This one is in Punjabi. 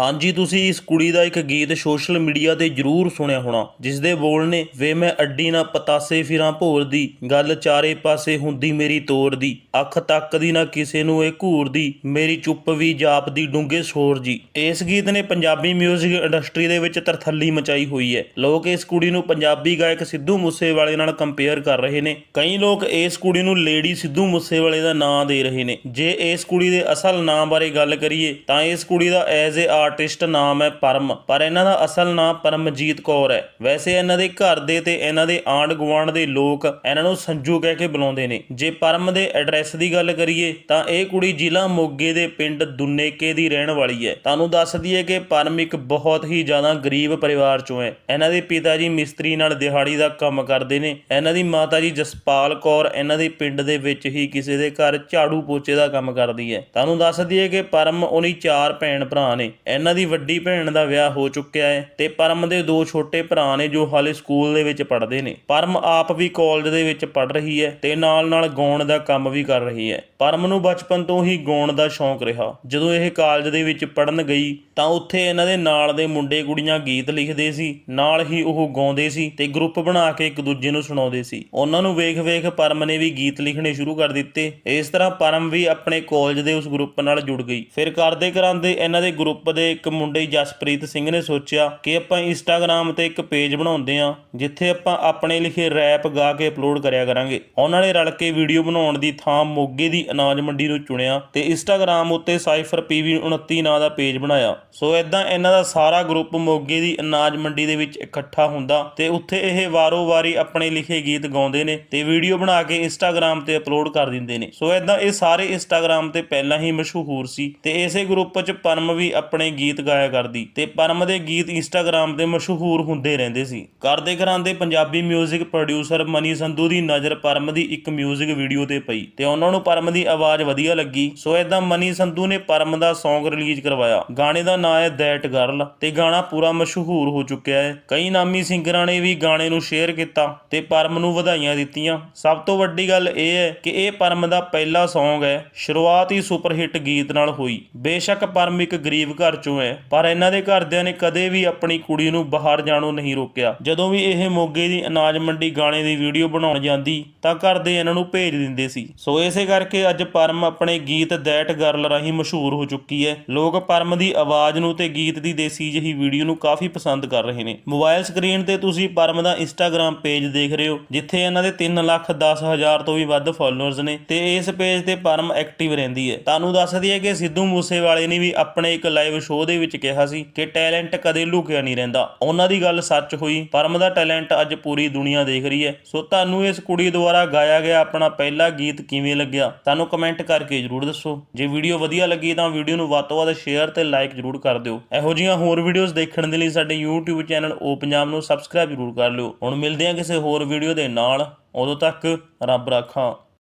ਹਾਂਜੀ, ਤੁਸੀਂ ਇਸ ਕੁੜੀ ਦਾ ਇੱਕ ਗੀਤ ਸੋਸ਼ਲ ਮੀਡੀਆ ਤੇ ਜ਼ਰੂਰ ਸੁਣਿਆ ਹੋਣਾ ਜਿਸ ਦੇ ਬੋਲ ਨੇ, ਵੇ ਮੈਂ ਅੱਡੀ ਨਾ ਪਤਾਸੇ ਫਿਰਾਂ ਭੋਰਦੀ ਗੱਲ ਚਾਰੇ ਪਾਸੇ ਹੁੰਦੀ ਮੇਰੀ ਤੋਰ ਦੀ, ਅੱਖ ਤੱਕਦੀ ਨਾ ਕਿਸੇ ਨੂੰ ਇਹ ਘੂਰਦੀ ਮੇਰੀ ਚੁੱਪ ਵੀ ਜਾਪਦੀ ਡੂੰਘੇ ਸੋਰ ਜੀ। ਇਸ ਗੀਤ ਨੇ ਪੰਜਾਬੀ 뮤직 ਇੰਡਸਟਰੀ ਦੇ ਵਿੱਚ ਤਰਥੱਲੀ ਮਚਾਈ ਹੋਈ ਹੈ। ਲੋਕ ਇਸ ਕੁੜੀ ਨੂੰ ਪੰਜਾਬੀ ਗਾਇਕ ਸਿੱਧੂ ਮੂਸੇਵਾਲੇ ਨਾਲ ਕੰਪੇਅਰ ਕਰ ਰਹੇ ਨੇ। ਕਈ ਲੋਕ ਇਸ ਕੁੜੀ ਨੂੰ ਲੇਡੀ ਸਿੱਧੂ ਮੂਸੇਵਾਲੇ ਦਾ ਨਾਂ ਦੇ ਰਹੇ ਨੇ। ਜੇ ਇਸ ਕੁੜੀ ਦੇ ਅਸਲ ਨਾਂ ਬਾਰੇ ਗੱਲ ਕਰੀਏ, ਤਾਂ ਇਸ ਕੁੜੀ ਦਾ ਐਜ਼ ਏ ਆਰਟਿਸਟ ਨਾਮ ਹੈ ਪਰਮ, ਪਰ ਇਹਨਾਂ ਦਾ ਅਸਲ ਨਾਮ ਪਰਮਜੀਤ ਕੌਰ ਹੈ। ਵੈਸੇ ਇਹਨਾਂ ਦੇ ਘਰ ਦੇ ਤੇ ਇਹਨਾਂ ਦੇ ਆਂਢ ਗੁਆਂਢ ਦੇ ਲੋਕ ਇਹਨਾਂ ਨੂੰ ਸੰਜੂ ਕਹਿ ਕੇ ਬੁਲਾਉਂਦੇ ਨੇ। ਜੇ ਪਰਮ ਦੇ ਐਡਰੈਸ ਦੀ ਗੱਲ ਕਰੀਏ, ਤਾਂ ਇਹ ਕੁੜੀ ਜ਼ਿਲ੍ਹਾ ਮੋਗੇ ਦੇ ਪਿੰਡ ਦੁੰਨੇਕੇ ਦੀ ਰਹਿਣ ਵਾਲੀ ਹੈ। ਤੁਹਾਨੂੰ ਦੱਸ ਦਈਏ ਕਿ ਪਰਮ ਇੱਕ ਬਹੁਤ ਹੀ ਜ਼ਿਆਦਾ ਗਰੀਬ ਪਰਿਵਾਰ ਚੋਂ ਹੈ। ਇਹਨਾਂ ਦੇ ਪਿਤਾ ਜੀ ਮਿਸਤਰੀ ਨਾਲ ਦਿਹਾੜੀ ਦਾ ਕੰਮ ਕਰਦੇ ਨੇ। ਇਹਨਾਂ ਦੀ ਮਾਤਾ ਜੀ ਜਸਪਾਲ ਕੌਰ ਇਹਨਾਂ ਦੇ ਪਿੰਡ ਦੇ ਵਿੱਚ ਹੀ ਕਿਸੇ ਦੇ ਘਰ ਝਾੜੂ ਪੋਚੇ ਦਾ ਕੰਮ ਕਰਦੀ ਹੈ। ਤੁਹਾਨੂੰ ਦੱਸ ਦਈਏ ਕਿ ਪਰਮ ਉਹਨੀ ਚਾਰ ਭੈਣ ਭਰਾ ਨੇ। ਇਹਨਾਂ ਦੀ ਵੱਡੀ ਭੈਣ ਦਾ ਵਿਆਹ ਹੋ ਚੁੱਕਿਆ ਹੈ ਤੇ ਪਰਮ ਦੇ ਦੋ ਛੋਟੇ ਭਰਾ ਨੇ ਜੋ ਹਾਲੇ ਸਕੂਲ ਦੇ ਵਿੱਚ ਪੜ੍ਹਦੇ ਨੇ। ਪਰਮ ਆਪ ਵੀ ਕਾਲਜ ਦੇ ਵਿੱਚ ਪੜ੍ਹ ਰਹੀ ਹੈ ਤੇ ਨਾਲ-ਨਾਲ ਗਾਉਣ ਦਾ ਕੰਮ ਵੀ ਕਰ ਰਹੀ ਹੈ। ਪਰਮ ਨੂੰ ਬਚਪਨ ਤੋਂ ਹੀ ਗਾਉਣ ਦਾ ਸ਼ੌਂਕ ਰਿਹਾ। ਜਦੋਂ ਇਹ ਕਾਲਜ ਦੇ ਵਿੱਚ ਪੜ੍ਹਨ ਗਈ ਤਾਂ ਉੱਥੇ ਇਹਨਾਂ ਦੇ ਨਾਲ ਦੇ ਮੁੰਡੇ ਕੁੜੀਆਂ ਗੀਤ ਲਿਖਦੇ ਸੀ, ਨਾਲ ਹੀ ਉਹ ਗਾਉਂਦੇ ਸੀ ਤੇ ਗਰੁੱਪ ਬਣਾ ਕੇ ਇੱਕ ਦੂਜੇ ਨੂੰ ਸੁਣਾਉਂਦੇ ਸੀ। ਉਹਨਾਂ ਨੂੰ ਵੇਖ-ਵੇਖ ਪਰਮ ਨੇ ਵੀ ਗੀਤ ਲਿਖਣੇ ਸ਼ੁਰੂ ਕਰ ਦਿੱਤੇ। ਇਸ ਤਰ੍ਹਾਂ ਪਰਮ ਵੀ ਆਪਣੇ ਕਾਲਜ ਦੇ ਉਸ ਗਰੁੱਪ ਨਾਲ ਜੁੜ ਗਈ। ਫਿਰ ਕਰਦੇ ਕਰਾਂਦੇ ਇਹਨਾਂ ਦੇ ਗਰੁੱਪ ਦੇ ਇੱਕ ਮੁੰਡੇ ਜਸਪ੍ਰੀਤ ਸਿੰਘ ਨੇ ਸੋਚਿਆ ਕਿ ਆਪਾਂ ਇੰਸਟਾਗ੍ਰam ਤੇ ਇੱਕ ਪੇਜ ਬਣਾਉਂਦੇ ਆ ਜਿੱਥੇ ਆਪਾਂ ਆਪਣੇ ਲਿਖੇ ਰੈਪ ਗਾ ਕੇ ਅਪਲੋਡ ਕਰਿਆ ਕਰਾਂਗੇ। ਉਹਨਾਂ ਨੇ ਰਲ ਕੇ ਵੀਡੀਓ ਬਣਾਉਣ ਦੀ ਥਾਂ ਮੋਗੇ ਦੀ ਅਨਾਜ ਮੰਡੀ ਨੂੰ ਚੁਣਿਆ ਤੇ ਇੰਸਟਾਗ੍ਰam ਉੱਤੇ ਸਾਈਫਰ ਪੀਵੀ 29 ਨਾਂ ਦਾ ਪੇਜ ਬਣਾਇਆ। ਸੋ ਇਦਾਂ ਇਹਨਾਂ ਦਾ ਸਾਰਾ ਗਰੁੱਪ ਮੋਗੇ ਦੀ ਅਨਾਜ ਮੰਡੀ ਦੇ ਵਿੱਚ ਇਕੱਠਾ ਹੁੰਦਾ ਤੇ ਉੱਥੇ ਇਹ ਵਾਰੋ-ਵਾਰੀ ਆਪਣੇ ਲਿਖੇ ਗੀਤ ਗਾਉਂਦੇ ਨੇ ਤੇ ਵੀਡੀਓ ਬਣਾ ਕੇ ਇੰਸਟਾਗ੍ਰam ਤੇ ਅਪਲੋਡ ਕਰ ਦਿੰਦੇ ਨੇ। ਸੋ ਇਦਾਂ ਇਹ ਸਾਰੇ ਇੰਸਟਾਗ੍ਰam ਤੇ ਪਹਿਲਾਂ ਹੀ ਮਸ਼ਹੂਰ ਸੀ ਤੇ ਇਸੇ ਗਰੁੱਪ 'ਚ ਪਰਮ ਵੀ ਆਪਣੇ ਗੀਤ ਗਾਇਆ ਕਰਦੀ ਤੇ ਪਰਮ ਦੇ ਗੀਤ ਇੰਸਟਾਗ੍ਰam ਤੇ ਮਸ਼ਹੂਰ ਹੁੰਦੇ ਰਹਿੰਦੇ ਸੀ ਕਰਦੇ ਕਰਾਂਦੇ ਪੰਜਾਬੀ 뮤직 ਪ੍ਰੋਡਿਊਸਰ ਮਨੀ ਸੰਧੂ ਦੀ ਨਜ਼ਰ ਪਰਮ ਦੀ ਇੱਕ 뮤직 ਵੀਡੀਓ ਤੇ ਪਈ ਤੇ ਉਹਨਾਂ ਨੂੰ ਪਰਮ ਦੀ ਆਵਾਜ਼ ਵਧੀਆ ਲੱਗੀ ਸੋ ਇਦਾਂ ਮਨੀ ਸੰਧੂ ਨੇ ਪਰਮ ਦਾ Song ਰਿਲੀਜ਼ ਕਰਵਾਇਆ ਗਾਣੇ ਦਾ ਨਾਮ ਹੈ ਦੈਟ ਗਰਲ ਤੇ ਗਾਣਾ ਪੂਰਾ ਮਸ਼ਹੂਰ ਹੋ ਚੁੱਕਿਆ ਹੈ ਕਈ ਨਾਮੀ ਸਿੰਗਰਾਂ ਨੇ ਵੀ ਗਾਣੇ ਨੂੰ ਸ਼ੇਅਰ ਕੀਤਾ ਤੇ ਪਰਮ ਨੂੰ ਵਧਾਈਆਂ ਦਿੱਤੀਆਂ ਸਭ ਤੋਂ ਵੱਡੀ ਗੱਲ ਇਹ ਹੈ ਕਿ ਇਹ ਪਰਮ ਦਾ ਪਹਿਲਾ Song ਹੈ ਸ਼ੁਰੂਆਤ ਹੀ ਸੁਪਰ ਹਿੱਟ ਗੀਤ ਨਾਲ ਹੋਈ ਬੇਸ਼ੱਕ ਪਰਮ ਇੱਕ ਗਰੀਬ ਘਰ ਚੋਂ ਹੈ। ਪਰ ਇਹਨਾਂ ਦੇ ਘਰਦਿਆਂ ਨੇ ਕਦੇ ਵੀ ਆਪਣੀ ਕੁੜੀ ਨੂੰ ਬਾਹਰ ਜਾਣੋਂ ਨਹੀਂ ਰੋਕਿਆ। ਜਦੋਂ ਵੀ ਇਹ ਮੋਗੇ ਦੀ ਅਨਾਜ ਮੰਡੀ ਗਾਣੇ ਦੀ ਵੀਡੀਓ ਬਣਾਉਣ ਜਾਂਦੀ, ਤਾਂ ਘਰਦੇ ਇਹਨਾਂ ਨੂੰ ਭੇਜ ਦਿੰਦੇ ਸੀ। ਸੋ ਇਸੇ ਕਰਕੇ ਅੱਜ ਪਰਮ ਆਪਣੇ ਗੀਤ ਦੈਟ ਗਰਲ ਰਾਹੀਂ ਮਸ਼ਹੂਰ ਹੋ ਚੁੱਕੀ ਹੈ। ਲੋਕ ਪਰਮ ਦੀ ਆਵਾਜ਼ ਨੂੰ ਤੇ ਗੀਤ ਦੀ ਦੇਸੀ ਜਿਹੀ ਵੀਡੀਓ ਨੂੰ ਕਾਫੀ ਪਸੰਦ ਕਰ ਰਹੇ ਨੇ। ਮੋਬਾਈਲ ਸਕਰੀਨ ਤੇ ਤੁਸੀਂ ਪਰਮ ਦਾ ਇੰਸਟਾਗ੍ਰam ਪੇਜ ਦੇਖ ਰਹੇ ਹੋ, ਜਿੱਥੇ ਇਹਨਾਂ ਦੇ 3 ਲੱਖ 10 ਹਜ਼ਾਰ ਤੋਂ ਵੀ ਵੱਧ ਫਾਲੋਅਰਸ ਨੇ ਤੇ ਇਸ ਪੇਜ ਤੇ ਪਰਮ ਐਕਟਿਵ ਰਹਿੰਦੀ ਹੈ। ਤੁਹਾਨੂੰ ਦੱਸ ਦਈਏ ਕਿ ਸਿੱਧੂ ਮੂਸੇਵਾਲੇ ਨੇ ਵੀ ਆਪਣੇ ਇੱਕ ਲਾਈਵ ਸ਼ੋਅ ਦੇ ਵਿੱਚ ਕਿਹਾ ਸੀ ਕਿ ਟੈਲੈਂਟ ਕਦੇ ਲੁਕਿਆ ਨਹੀਂ ਰਹਿੰਦਾ। ਉਹਨਾਂ ਦੀ ਗੱਲ ਸੱਚ ਹੋਈ। ਪਰਮ ਦਾ ਟੈਲੈਂਟ ਅੱਜ ਪੂਰੀ ਦੁਨੀਆ ਦੇਖ ਰਹੀ ਹੈ। ਸੋ ਤੁਹਾਨੂੰ ਇਸ ਕੁੜੀ ਦੁਆਰਾ ਗਾਇਆ ਗਿਆ ਆਪਣਾ ਪਹਿਲਾ ਗੀਤ ਕਿਵੇਂ ਲੱਗਿਆ? ਤੁਹਾਨੂੰ ਕਮੈਂਟ ਕਰਕੇ ਜਰੂਰ ਦੱਸੋ। ਜੇ ਵੀਡੀਓ ਵਧੀਆ ਲੱਗੀ ਤਾਂ ਵੀਡੀਓ ਨੂੰ ਵੱਧ ਤੋਂ ਵੱਧ ਸ਼ੇਅਰ ਤੇ ਲਾਈਕ ਜਰੂਰ ਕਰ ਦਿਓ। ਇਹੋ ਜਿਹੀਆਂ ਹੋਰ ਵੀਡੀਓਜ਼ ਦੇਖਣ ਦੇ ਲਈ ਸਾਡੇ YouTube ਚੈਨਲ ਓ ਪੰਜਾਬ ਨੂੰ ਸਬਸਕ੍ਰਾਈਬ ਜਰੂਰ ਕਰ ਲਿਓ। ਹੁਣ ਮਿਲਦੇ ਹਾਂ ਕਿਸੇ ਹੋਰ ਵੀਡੀਓ ਦੇ ਨਾਲ। ਉਦੋਂ ਤੱਕ ਰੱਬ ਰਾਖਾ।